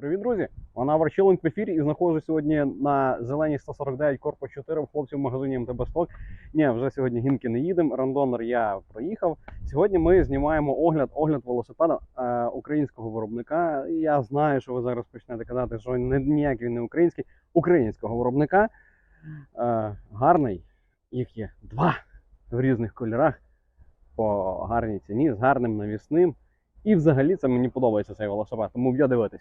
Привіт, друзі! Вона Варчилинг в ефірі і знаходжусь сьогодні на зеленій 149 корпус 4 в хлопців в магазині МТБ Сток. Ні, вже сьогодні гінки не їдемо. Рандонер я проїхав. Сьогодні ми знімаємо огляд, огляд велосипеда е, українського виробника. Я знаю, що ви зараз почнете казати, що не ніякий він не український, українського виробника. Е, гарний. Їх є два в різних кольорах по гарній ціні, з гарним навісним. І взагалі це мені подобається цей велосипед, тому я дивитись.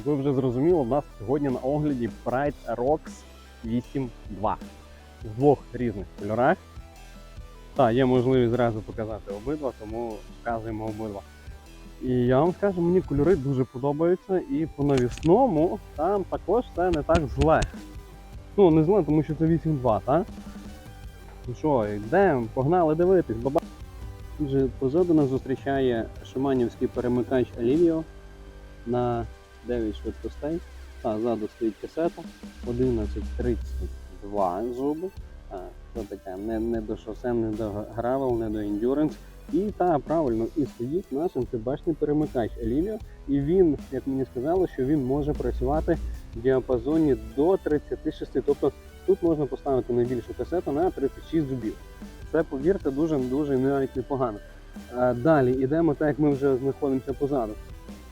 Як ви вже зрозуміли, у нас сьогодні на огляді Pride Rocks 8.2 в двох різних кольорах. Так, є можливість зразу показати обидва, тому показуємо обидва. І я вам скажу, мені кольори дуже подобаються, і по навісному там також це не так зле. Ну, не зле, тому що це 8.2, так? Ну що, йдемо, погнали дивитись, баба. Позаду нас зустрічає шиманівський перемикач Alivio на 9 швидкостей. А ззаду стоїть касета 11.32 зуби. А, що таке? Не, не до шосе, не до гравел, не до ендюренс. І та правильно, і стоїть наш антибашний перемикач Elivio. І він, як мені сказали, що він може працювати в діапазоні до 36. Тобто тут можна поставити найбільшу касету на 36 зубів. Це, повірте, дуже дуже навіть непогано. А, далі йдемо так, як ми вже знаходимося позаду.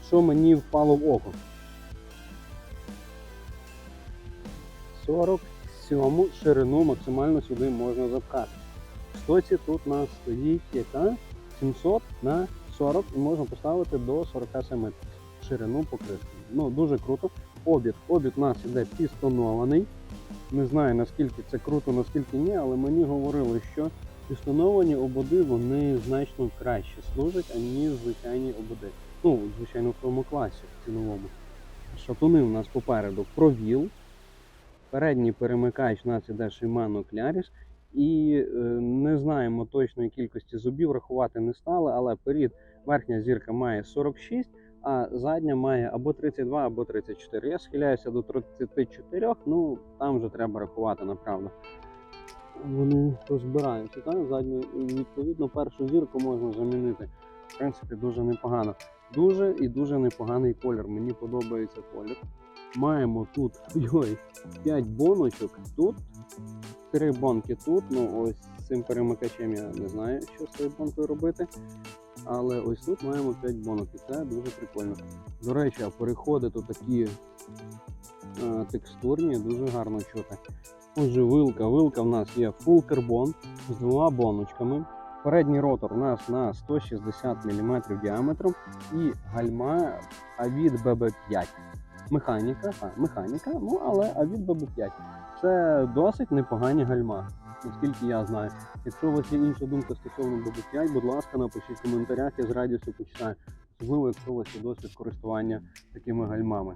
Що мені впало в око? 47 ширину максимально сюди можна запхати. В стоці тут у нас стоїть яка 700 на 40 і можна поставити до 47 ширину покришки. Ну дуже круто. Обід. Обід у нас іде пістонований. Не знаю наскільки це круто, наскільки ні, але мені говорили, що пістоновані ободи вони значно краще служать, аніж звичайні ободи. Ну, звичайно, в тому класі в ціновому. Шатуни у нас попереду провіл. Передній перемикач у нас іде Shimano Claris. І е, не знаємо точної кількості зубів, рахувати не стали, але перед верхня зірка має 46, а задня має або 32, або 34. Я схиляюся до 34, ну там вже треба рахувати, направду. Вони розбираються, так? Задню, відповідно, першу зірку можна замінити. В принципі, дуже непогано. Дуже і дуже непоганий колір. Мені подобається колір. Маємо тут ой, 5 боночок тут, 3 банки тут. Ну ось з цим перемикачем я не знаю, що з цією банкою робити. Але ось тут маємо 5 бонок і це дуже прикольно. До речі, переходи тут такі е, текстурні, дуже гарно чути. Отже, вилка. Вилка в нас є full карбон з двома боночками. Передній ротор у нас на 160 мм діаметром і гальма Avid BB5. Механіка, а, механіка, ну але Avid BB5. Це досить непогані гальма, наскільки я знаю. Якщо у вас є інша думка стосовно BB5, будь ласка, напишіть в коментарях, я з радістю почитаю. Особливо, якщо у вас є досвід користування такими гальмами.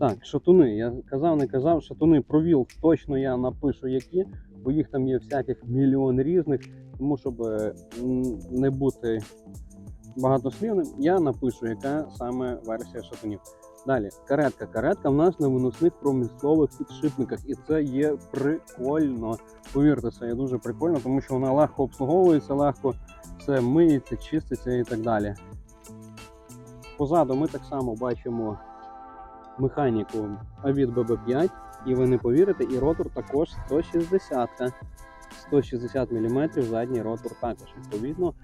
Так, шатуни. Я казав, не казав, шатуни провіл точно я напишу які, бо їх там є всяких мільйон різних. Тому щоб е, не бути багатослівним, я напишу, яка саме версія шатунів. Далі, каретка. Каретка в нас на виносних промислових підшипниках, і це є прикольно. Повірте, це є дуже прикольно, тому що вона легко обслуговується, легко все миється, чиститься і так далі. Позаду ми так само бачимо механіку Avid BB5, і ви не повірите, і ротор також 160. 160 мм задній ротор також. Відповідно,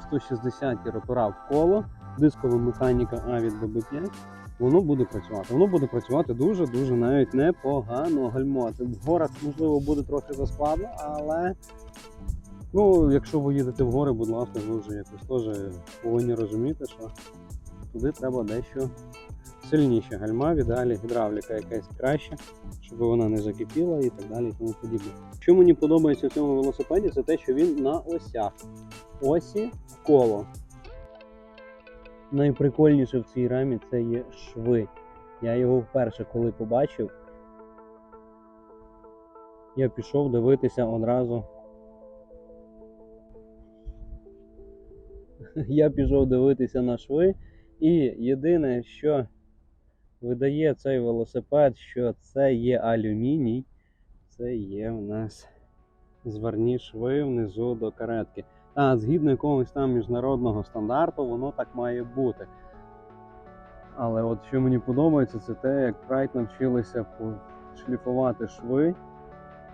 160 ротора в коло дискова механіка А від ББ5, воно буде працювати. Воно буде працювати дуже-дуже навіть непогано гальмувати. В горах, можливо, буде трохи заскладно, але ну, якщо ви їдете в гори, будь ласка, ви вже якось теж повинні розуміти, що туди треба дещо сильніше гальма, в ідеалі гідравліка якась краща, щоб вона не закипіла і так далі і тому подібне. Що мені подобається в цьому велосипеді, це те, що він на осях. Осі коло. Найприкольніше в цій рамі це є шви. Я його вперше коли побачив, я пішов дивитися одразу. Я пішов дивитися на шви, і єдине, що видає цей велосипед, що це є алюміній, це є в нас зверні шви внизу до каретки. А згідно якогось там міжнародного стандарту, воно так має бути. Але от що мені подобається, це те, як Pride навчилися шліфувати шви.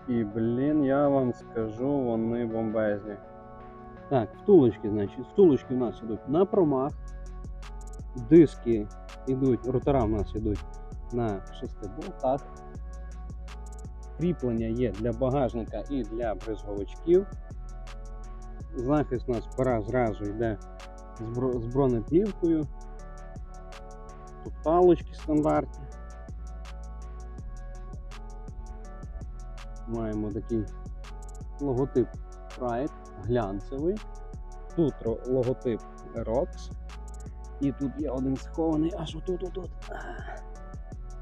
І, блін, я вам скажу, вони бомбезні. Так, втулочки, значить, втулочки в нас ідуть на промах, диски йдуть, ротора в нас йдуть на шести болтах. Кріплення є для багажника і для бризговичків. Захист у нас пора зразу йде з бронеплівкою. Тут палочки стандартні. Маємо такий логотип Pride, глянцевий. Тут логотип ROX. І тут є один схований аж отут, отут.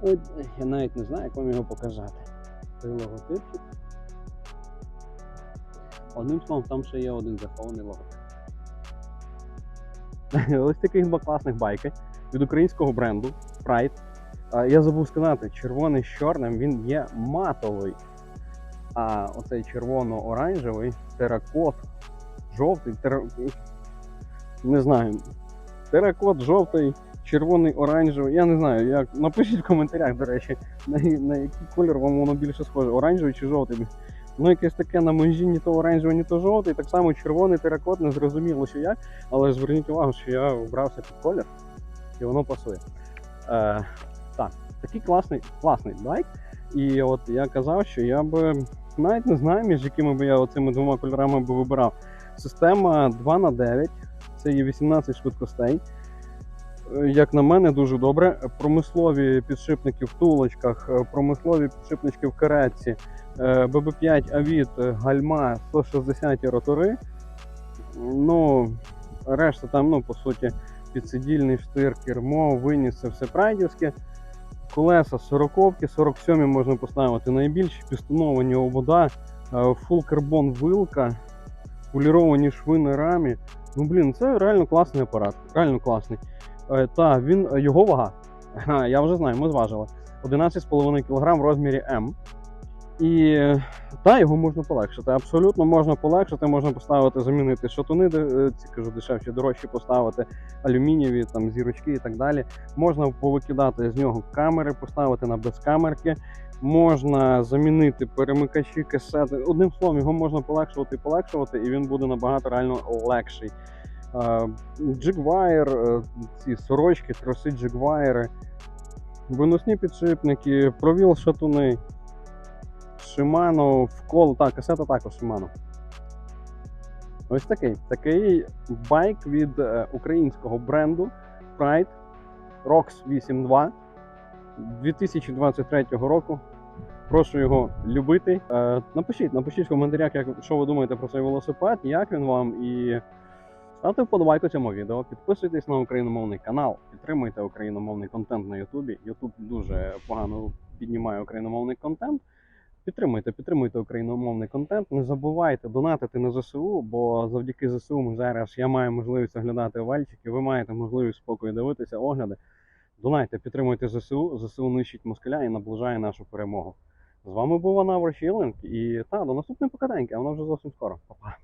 Ой, я навіть не знаю, як вам його показати. Цей логотипчик. Одним словом, там ще є один захований логотип. Ось таких два класних байки від українського бренду Pride. Я забув сказати, червоний з чорним він є матовий. А оцей червоно-оранжевий, теракот, жовтий, тера... не знаю. Теракот, жовтий, червоний, оранжевий. Я не знаю. Як... Напишіть в коментарях, до речі, на, на який колір вам воно більше схоже, оранжевий чи жовтий. Ну, якесь таке на межі ні то оранжевий, ні то жовтий. Так само червоний теракот, не зрозуміло, що як. Але зверніть увагу, що я вбрався під колір і воно пасує. Е, так, такий класний, класний байк. І от я казав, що я би навіть не знаю, між якими би я оцими двома кольорами би вибирав. Система 2 на 9 це є 18 швидкостей. Е, Як на мене, дуже добре. Промислові підшипники в тулочках, е, промислові підшипнички в каретці, е, ББ5 Авід, е, гальма 160 ротори. Ну, решта там, ну, по суті, підсидільний штир, кермо, виніс, це все прайдівське. Колеса 40-ки, 47 можна поставити. Найбільші пістоновані обода, фул карбон вилка, поліровані шви на рамі. Ну блін, це реально класний апарат. Реально класний. Е, Та він його вага. Я вже знаю, ми зважили. 11,5 кг в розмірі М. І е, та його можна полегшити. Абсолютно можна полегшити, можна поставити, замінити шатуни, е, ці кажу, дешевші, дорожчі поставити, алюмінієві, там зірочки і так далі. Можна повикидати з нього камери, поставити на безкамерки. Можна замінити перемикачі, касети. Одним словом, його можна полегшувати і полегшувати, і він буде набагато реально легший. Джигвайр, е, ці сорочки, троси джигвайри, виносні підшипники, провіл шатуни. Shimano, вкол, так, касета також Shimano. Ось такий. Такий байк від е, українського бренду Pride ROX 8.2 2023 року. Прошу його любити. Е, напишіть, напишіть в коментарях, як, що ви думаєте про цей велосипед, як він вам. І ставте вподобайку цьому відео, підписуйтесь на україномовний канал, підтримуйте україномовний контент на Ютубі. Ютуб дуже погано піднімає україномовний контент. Підтримуйте, підтримуйте україномовний контент. Не забувайте донатити на ЗСУ, бо завдяки ЗСУ ми зараз я маю можливість оглядати вальчики, Ви маєте можливість спокою дивитися огляди. Донайте, підтримуйте ЗСУ. ЗСУ нищить москаля і наближає нашу перемогу. З вами був Анавр Ворчіленк і та до наступної покаденьки, а вона вже зовсім скоро. Па-па.